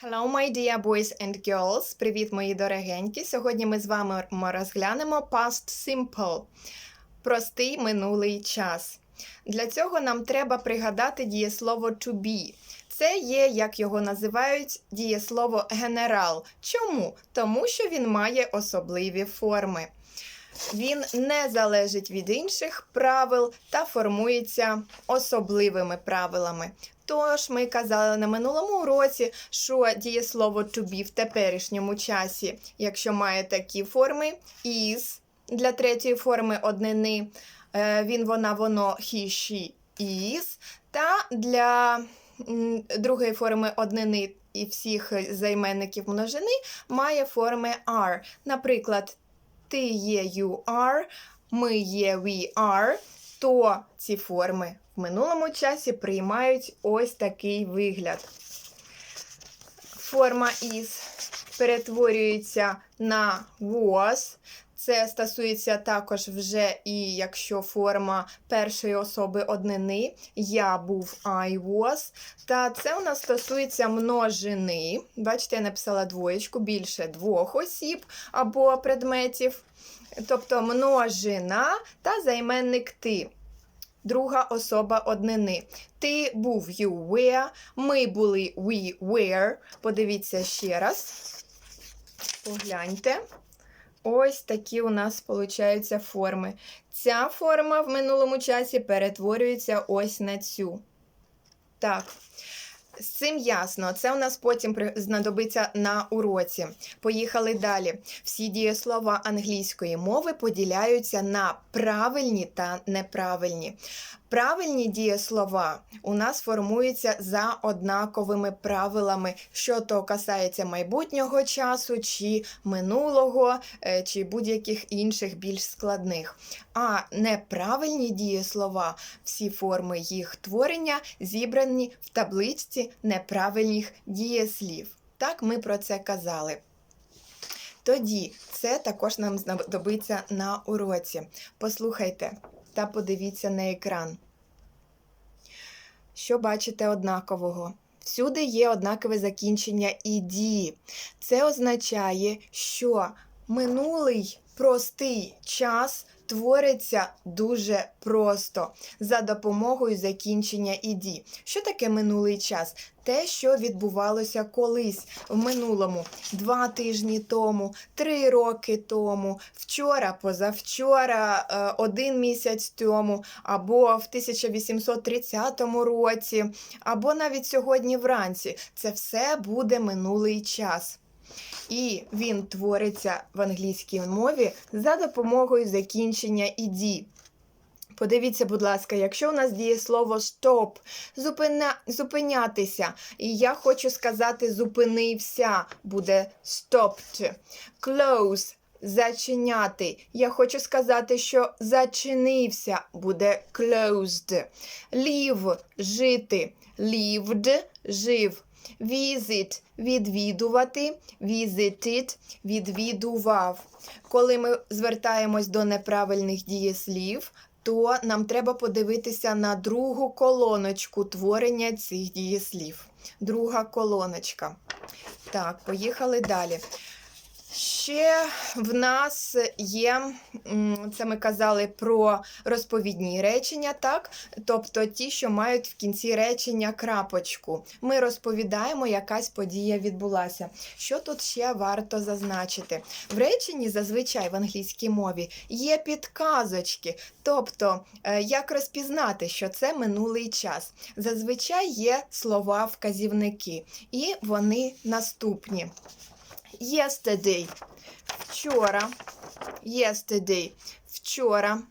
Hello, my dear boys and girls! Привіт, мої дорогенькі! Сьогодні ми з вами розглянемо past simple простий минулий час. Для цього нам треба пригадати дієслово to be. Це є, як його називають, дієслово генерал. Чому? Тому що він має особливі форми. Він не залежить від інших правил та формується особливими правилами. Тож ми казали на минулому уроці, що дієслово to be в теперішньому часі, якщо має такі форми, is для третьої форми однини, е, він, вона, воно, he, she, is, та для другої форми однини і всіх займенників множини має форми are. Наприклад, ти є you are, ми є we are, то ці форми минулому часі приймають ось такий вигляд. Форма is перетворюється на was. Це стосується також вже і якщо форма першої особи однини, я був I was. Та це у нас стосується множини. Бачите, я написала двоєчку більше двох осіб або предметів. Тобто множина та займенник ти. Друга особа однини. Ти був you were, ми були we were. Подивіться ще раз. Погляньте. Ось такі у нас получаються форми. Ця форма в минулому часі перетворюється ось на цю. Так. З цим ясно, це у нас потім знадобиться на уроці. Поїхали далі. Всі дієслова англійської мови поділяються на правильні та неправильні. Правильні дієслова у нас формуються за однаковими правилами, що то касається майбутнього часу, чи минулого, е, чи будь-яких інших більш складних. А неправильні дієслова, всі форми їх творення зібрані в табличці неправильних дієслів. Так ми про це казали. Тоді це також нам знадобиться на уроці. Послухайте та подивіться на екран. Що бачите однакового? Всюди є однакове закінчення і дії. Це означає, що минулий простий час твориться дуже просто за допомогою закінчення іді. Що таке минулий час? Те, що відбувалося колись в минулому, два тижні тому, три роки тому, вчора, позавчора, е, один місяць тому, або в 1830 році, або навіть сьогодні вранці. Це все буде минулий час. І він твориться в англійській мові за допомогою закінчення іді. Подивіться, будь ласка, якщо у нас діє слово stop, зупиня... зупинятися, і я хочу сказати зупинився, буде stopped. Close зачиняти. Я хочу сказати, що зачинився, буде closed. Live жити. Lived жив. Visit відвідувати, visited відвідував. Коли ми звертаємось до неправильних дієслів, то нам треба подивитися на другу колоночку творення цих дієслів. Друга колоночка. Так, поїхали далі. Ще в нас є, це ми казали про розповідні речення, так? Тобто ті, що мають в кінці речення крапочку. Ми розповідаємо, якась подія відбулася. Що тут ще варто зазначити? В реченні зазвичай в англійській мові є підказочки, тобто е, як розпізнати, що це минулий час. Зазвичай є слова-вказівники, і вони наступні. Yesterday – вчора. Yesterday – вчора.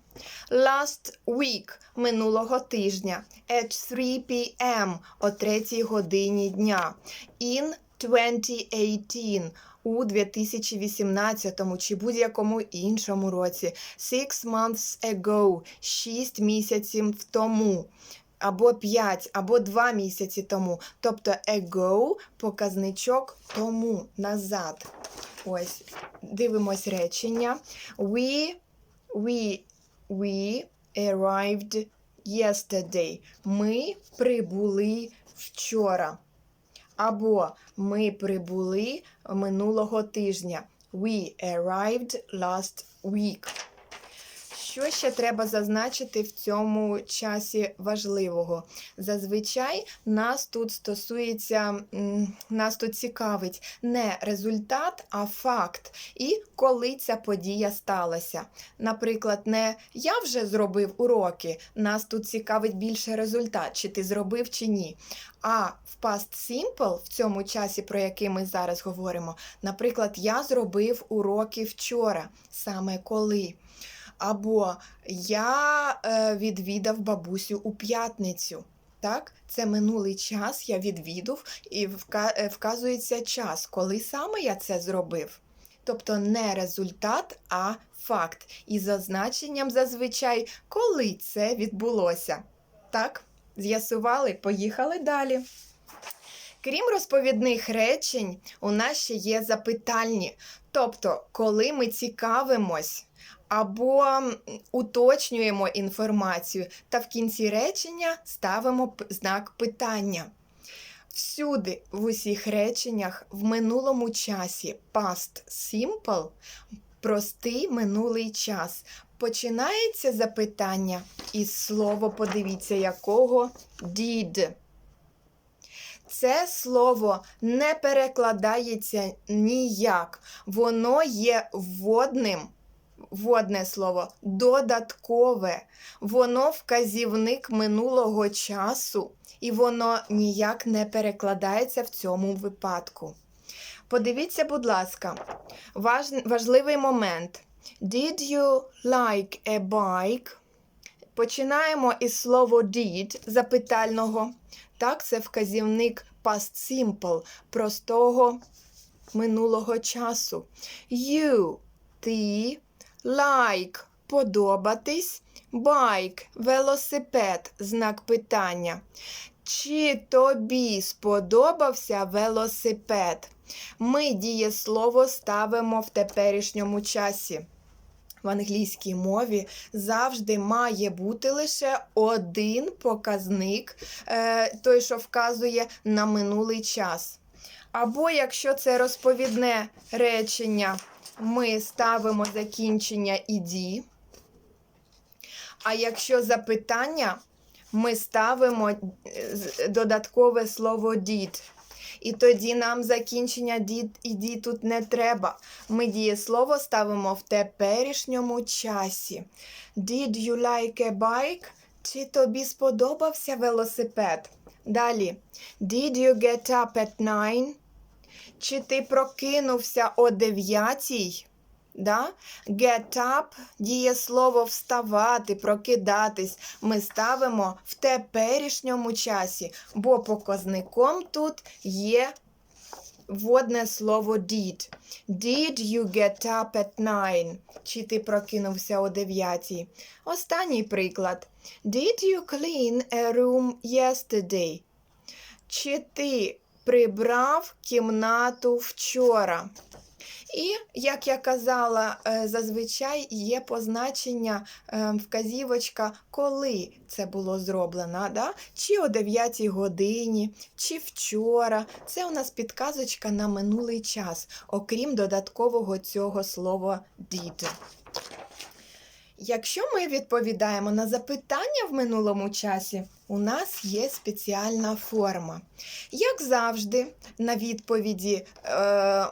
Last week – минулого тижня. At 3 p.m. – о 3 годині дня. In 2018 – у 2018 чи будь-якому іншому році. Six months ago – 6 місяців тому або 5, або 2 місяці тому. Тобто ago – показничок тому, назад. Ось, дивимось речення. We, we, we arrived yesterday. Ми прибули вчора. Або ми прибули минулого тижня. We arrived last week. Що ще треба зазначити в цьому часі важливого? Зазвичай нас тут стосується, нас тут цікавить не результат, а факт. І коли ця подія сталася. Наприклад, не я вже зробив уроки, нас тут цікавить більше результат, чи ти зробив чи ні. А в past simple, в цьому часі, про який ми зараз говоримо, наприклад, я зробив уроки вчора, саме коли. Або я е, відвідав бабусю у п'ятницю. Так, це минулий час, я відвідав, і е, вказується час, коли саме я це зробив. Тобто не результат, а факт. І за значенням зазвичай, коли це відбулося. Так, з'ясували, поїхали далі. Крім розповідних речень, у нас ще є запитальні. Тобто, коли ми цікавимось або уточнюємо інформацію, та в кінці речення ставимо знак питання. Всюди в усіх реченнях в минулому часі past simple, простий минулий час. Починається запитання із слова, подивіться, якого did. Це слово не перекладається ніяк. Воно є вводним. Вводне слово додаткове. Воно вказівник минулого часу, і воно ніяк не перекладається в цьому випадку. Подивіться, будь ласка, важ... важливий момент. Did you like a bike? Починаємо із слова did запитального. Так, це вказівник past simple простого минулого часу. You ти like подобатись, bike велосипед знак питання. Чи тобі сподобався велосипед? Ми дієслово ставимо в теперішньому часі. В англійській мові завжди має бути лише один показник, е, той, що вказує на минулий час. Або якщо це розповідне речення, ми ставимо закінчення іді. А якщо запитання, ми ставимо е, додаткове слово did. І тоді нам закінчення did і did тут не треба. Ми дієслово ставимо в теперішньому часі. Did you like a bike? Чи тобі сподобався велосипед? Далі. Did you get up at nine? Чи ти прокинувся о дев'ятій? Да? Get up дієслово вставати, прокидатись. Ми ставимо в теперішньому часі, бо показником тут є водне слово did. Did you get up at nine? Чи ти прокинувся о дев'ятій? Останній приклад. Did you clean a room yesterday? Чи ти прибрав кімнату вчора? І, як я казала, е, зазвичай є позначення е, вказівочка, коли це було зроблено, да? чи о 9 годині, чи вчора. Це у нас підказочка на минулий час, окрім додаткового цього слова did. Якщо ми відповідаємо на запитання в минулому часі, у нас є спеціальна форма. Як завжди, на відповіді, е,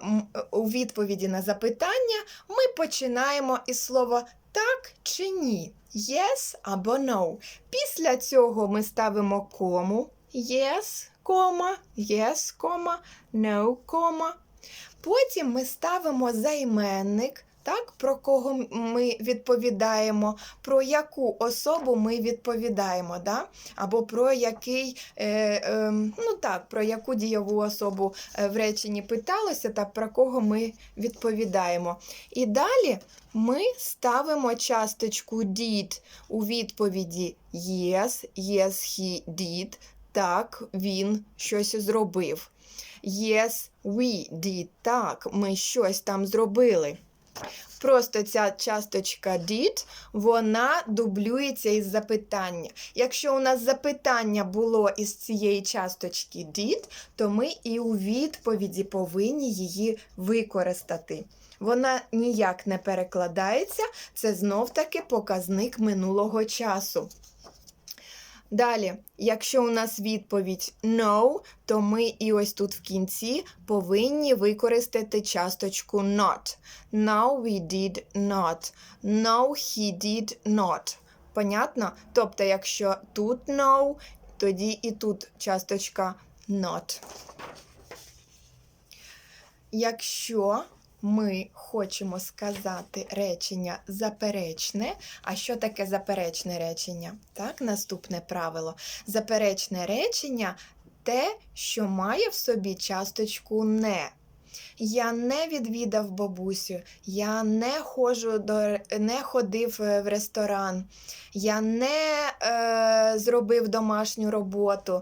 у відповіді на запитання ми починаємо із слова так чи ні, yes або no. Після цього ми ставимо кому yes, кома, yes, кома, no, кома. Потім ми ставимо займенник, так, про кого ми відповідаємо, про яку особу ми відповідаємо, да? або про який, е, е, ну так, про яку дієву особу е, в реченні питалося, та про кого ми відповідаємо. І далі ми ставимо часточку did у відповіді yes, yes, he did, так, він щось зробив. Yes, we did. Так, ми щось там зробили. Просто ця часточка did, вона дублюється із запитання. Якщо у нас запитання було із цієї часточки did, то ми і у відповіді повинні її використати. Вона ніяк не перекладається, це знов-таки показник минулого часу. Далі, якщо у нас відповідь no, то ми і ось тут в кінці повинні використати часточку not. Now we did not. No, he did not. Понятно? Тобто, якщо тут no, тоді і тут часточка not. Якщо ми хочемо сказати речення заперечне, а що таке заперечне речення? Так, наступне правило. Заперечне речення те, що має в собі часточку не. Я не відвідав бабусю, я не ходжу до не ходив е, в ресторан, я не е, зробив домашню роботу.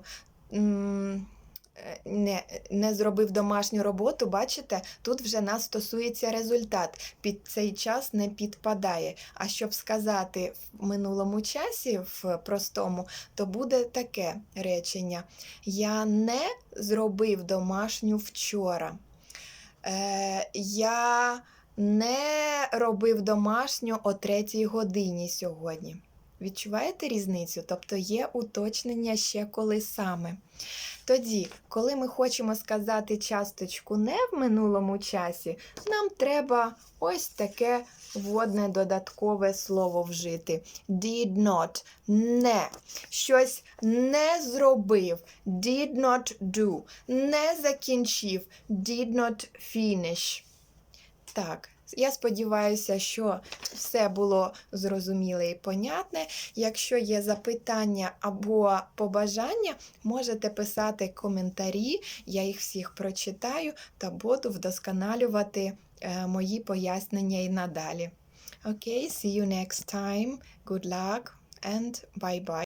Не, не зробив домашню роботу, бачите, тут вже нас стосується результат. Під цей час не підпадає. А щоб сказати в минулому часі, в простому, то буде таке речення: Я не зробив домашню вчора. Е, я не робив домашню о третій годині сьогодні. Відчуваєте різницю? Тобто є уточнення ще коли саме. Тоді, коли ми хочемо сказати часточку не в минулому часі, нам треба ось таке водне додаткове слово вжити. Did not не. Щось не зробив. Did not do. Не закінчив. Did not finish. Так, я сподіваюся, що все було зрозуміле і понятне. Якщо є запитання або побажання, можете писати коментарі, я їх всіх прочитаю та буду вдосконалювати е, мої пояснення і надалі. Окей, see you next time. Good luck and bye-bye.